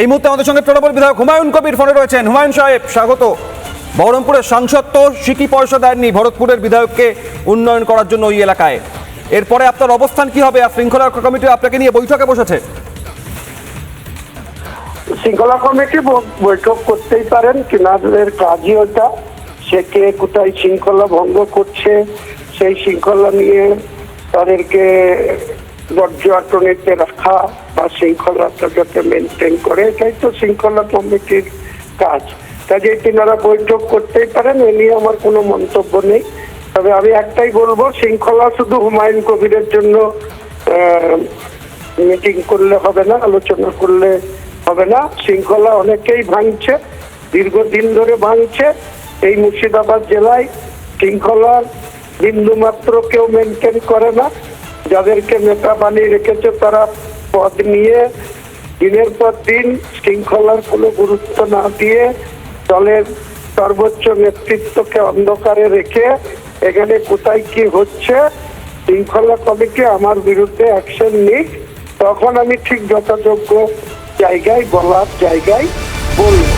এই মুহূর্তে আমাদের সঙ্গে তৃণমূল বিধায়ক হুমায়ুন কবির ফোনে রয়েছেন। হুমায়ুন সাহেব, স্বাগত। বহরমপুরের সাংসদ তো সিকি পয়সা দেননি, ভরতপুরের বিধায়ককে উন্নয়ন করার জন্য ওই এলাকায়। এরপরে আপনার অবস্থান কি হবে? শৃঙ্খলা কমিটি আপনাকে নিয়ে বৈঠকে বসেছে। শৃঙ্খলা কমিটি বৈঠক করতেই পারেন কিনাদের কাজই ওটা। সে কে কোথায় শৃঙ্খলা ভঙ্গ করছে, সেই শৃঙ্খলা নিয়ে তাদেরকে পর্যটনীতে রাখা বা শৃঙ্খলাটা যাতে মেনটেন করে, এটাই তো শৃঙ্খলা কমিটির কাজ। কাজেই তিনারা বৈঠক করতেই পারেন, এ নিয়ে আমার কোনো মন্তব্য নেই। তবে আমি একটাই বলব, শৃঙ্খলা শুধু হুমায়ুন কবিরের জন্য মিটিং করলে হবে না, আলোচনা করলে হবে না। শৃঙ্খলা অনেকেই ভাঙছে, দীর্ঘদিন ধরে ভাঙছে। এই মুর্শিদাবাদ জেলায় শৃঙ্খলার বিন্দু মাত্র কেউ মেনটেন করে না। যাদেরকে নেতা বানিয়ে রেখেছে, তারা পদ নিয়ে দিনের পর দিন শৃঙ্খলার কোনো গুরুত্ব না দিয়ে দলের সর্বোচ্চ নেতৃত্বকে অন্ধকারে রেখে এখানে কোথায় কি হচ্ছে, শৃঙ্খলা কমিটি আমার বিরুদ্ধে অ্যাকশন নিক, তখন আমি ঠিক যথাযোগ্য জায়গায় বলার জায়গায় বলব।